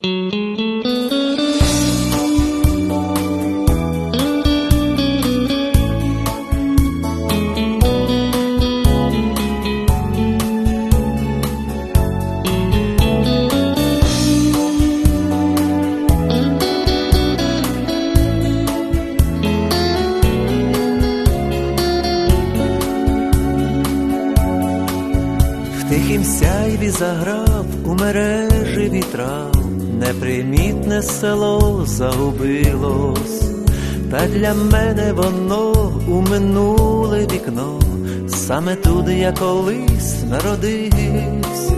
В тихім сяйві заграв у мережі вітрав, непримітне село загубилось, та для мене воно у минуле вікно, саме туди я колись народився.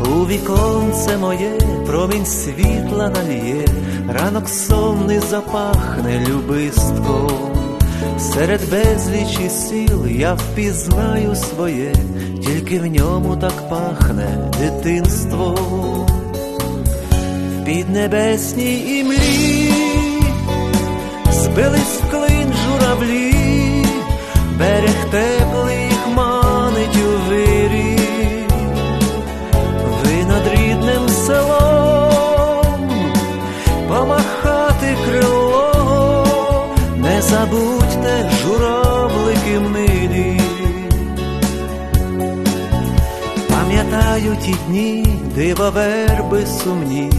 У віконце моє промінь світла наліє, ранок сонний запахне любистком. Серед безлічі сіл я впізнаю своє, тільки в ньому так пахне дитинство. В піднебесній імлі збились в клин журавлі, берег теплий їх у вирі. Ви над рідним селом помахати крило, не забудьте журавлики милі. Пам'ятаю ті дні, дивоверби сумні,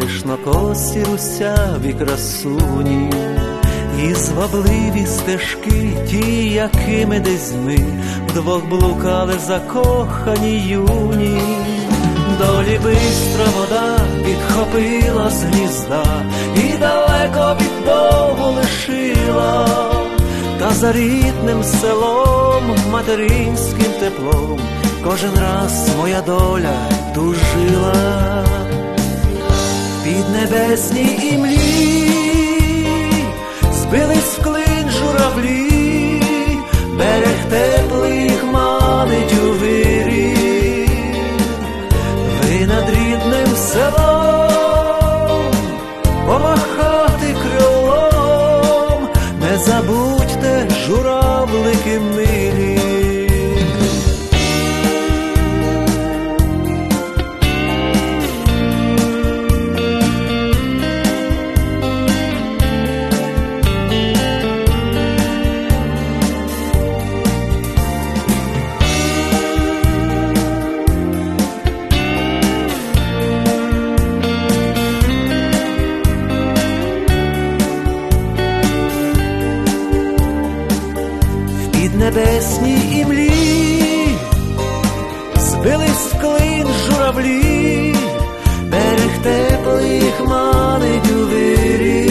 пишнокосі русяві красуні, і звабливі стежки, ті, якими десь ми вдвох блукали закохані юні. Долі бистра вода підхопила з гнізда і далеко від Богу лишила, за рідним селом, материнським теплом, кожен раз моя доля тужила. Під небесній імлі, в піднебесній імлі, збились в клин журавлі, берег теплих манить у вирі,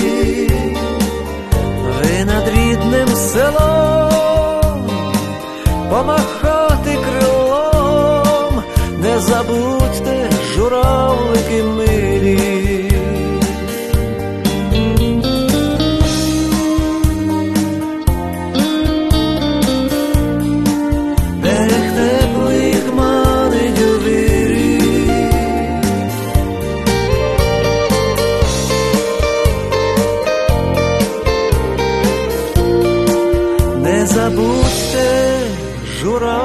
ви над рідним селом помахати крилом, не забудьте журавлики милі. Забудьте жура